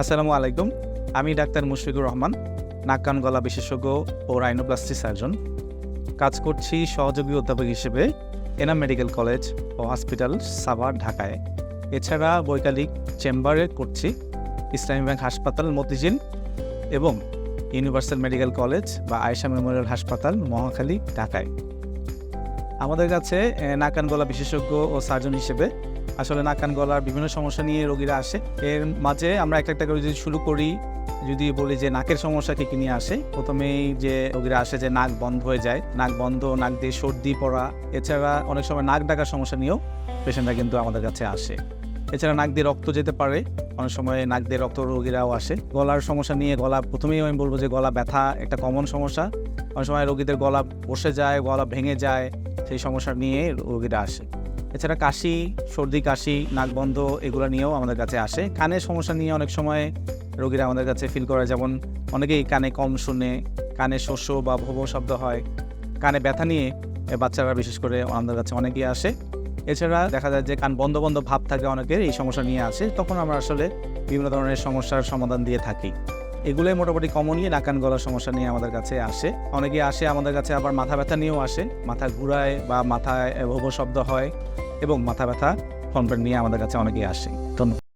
আসসালামু আলাইকুম। আমি ডাক্তার মুশফিকুর রহমান নাক কান গলা বিশেষজ্ঞ ও রাইনোপ্লাস্টি সার্জন কাজ করছি সহযোগী অধ্যাপক হিসেবে এনাম মেডিকেল কলেজ ও হসপিটাল সাভার ঢাকায়। এছাড়া বৈকালিক চেম্বারে করছি ইসলামী ব্যাংক হাসপাতাল মতিঝিল এবং ইউনিভার্সাল মেডিকেল কলেজ বা আয়েশা মেমোরিয়াল হাসপাতাল মহাখালী ঢাকায়। আমাদের কাছে এ, নাক কান গলা বিশেষজ্ঞ ও সার্জন হিসেবে আসলে নাক, কান, গলার বিভিন্ন সমস্যা নিয়ে রোগীরা আসে। এর মাঝে আমরা একটা একটা করে যদি শুরু করি, যদি বলি যে নাকের সমস্যা কি কি নিয়ে আসে, প্রথমেই যে রোগীরা আসে যে নাক বন্ধ হয়ে যায়। নাক বন্ধ, নাক দিয়ে সর্দি, পড়া, এছাড়া অনেক সময় নাক ডাকার সমস্যা নিয়েও পেশেন্টরা কিন্তু আমাদের কাছে আসে। এছাড়া নাক দিয়ে রক্ত যেতে পারে, অনেক সময় নাক দিয়ে রক্ত রোগীরাও আসে। গলার সমস্যা নিয়ে গলা, প্রথমেই আমি বলব যে গলা ব্যথা একটা কমন সমস্যা। অনেক সময় রোগীদের গলা বসে যায়, গলা ভেঙে যায়, সেই সমস্যা নিয়ে রোগীরা আসে। এছাড়া কাশি, সর্দি, কাশি, নাক বন্ধ এগুলো নিয়েও আমাদের কাছে আসে। কানের সমস্যা নিয়ে অনেক সময় রোগীরা আমাদের কাছে ফিল করে, যেমন অনেকেই কানে কম শুনে, কানে শস্য বা ভব শব্দ হয়, কানে ব্যথা নিয়ে বাচ্চারা বিশেষ করে আমাদের কাছে অনেকেই আসে। এছাড়া দেখা যায় যে কান বন্ধ বন্ধ ভাব থাকে অনেকের, এই সমস্যা নিয়ে আসে। তখন আমরা আসলে বিভিন্ন ধরনের সমস্যার সমাধান দিয়ে থাকি। এগুলোই মোটামুটি কমনলি নাকান গলার সমস্যা নিয়ে আমাদের কাছে আসে। অনেকে আসে আমাদের কাছে আবার মাথা ব্যথা নিয়েও আসে। মাথা ঘুরায় বা মাথায় ভব শব্দ হয়। এবং মাথা ব্যথা ফোন নিয়ে আমাদের কাছে অনেকেই আসে। ধন্যবাদ।